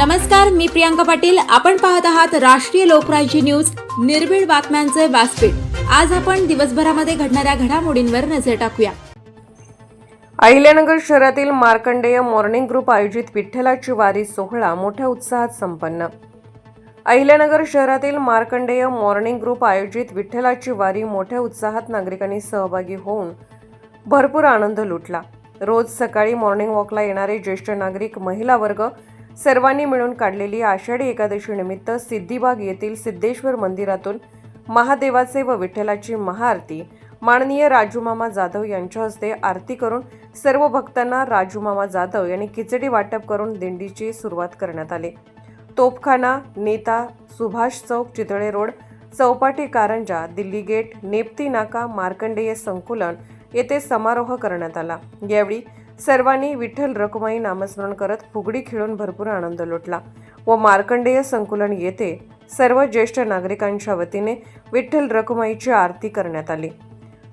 नमस्कार मी प्रियांका पाटील. आपण पाहत आहात राष्ट्रीय लोकराज्य न्यूज. निर्भीड बातम्यांचे व्यासपीठ. आज आपण दिवसभरामध्ये घडणाऱ्या घडामोडींवर नजर टाकूया. अहिल्यानगर शहरातील मार्कंडेय मॉर्निंग ग्रुप आयोजित विठ्ठलाची वारी सोहळा मोठ्या उत्साहात संपन्न. अहिल्यानगर शहरातील मार्कंडेय मॉर्निंग ग्रुप आयोजित विठ्ठलाची वारी मोठ्या उत्साहात नागरिकांनी सहभागी होऊन भरपूर आनंद लुटला. रोज सकाळी मॉर्निंग वॉकला येणारे ज्येष्ठ नागरिक महिला वर्ग सर्वांनी मिळून काढलेली आषाढी एकादशीनिमित्त सिद्धिबाग येथील सिद्धेश्वर मंदिरातून महादेवाचे व विठ्ठलाची महाआरती माननीय राजूमामा जाधव यांच्या हस्ते आरती करून सर्व भक्तांना राजूमामा जाधव यांनी खिचडी वाटप करून दिंडीची सुरुवात करण्यात आली. तोपखाना नेता सुभाष चौक चितळे रोड चौपाटी कारंजा दिल्ली गेट नेप्ती नाका मार्कंडेय संकुलन येथे समारोह करण्यात आला. यावेळी सर्वांनी विठ्ठल रखुमाई नामस्मरण करत फुगडी खेळून भरपूर आनंद लुटला व मार्कंडेय संकुलन येथे सर्व ज्येष्ठ नागरिकांच्या वतीने विठ्ठल रखुमाईची आरती करण्यात आली.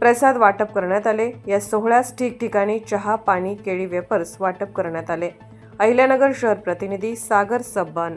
प्रसाद वाटप करण्यात आले. या सोहळ्यास ठिकठिकाणी चहा पाणी केळी वेपर्स वाटप करण्यात आले. अहिल्यानगर शहर प्रतिनिधी सागर सब्बान.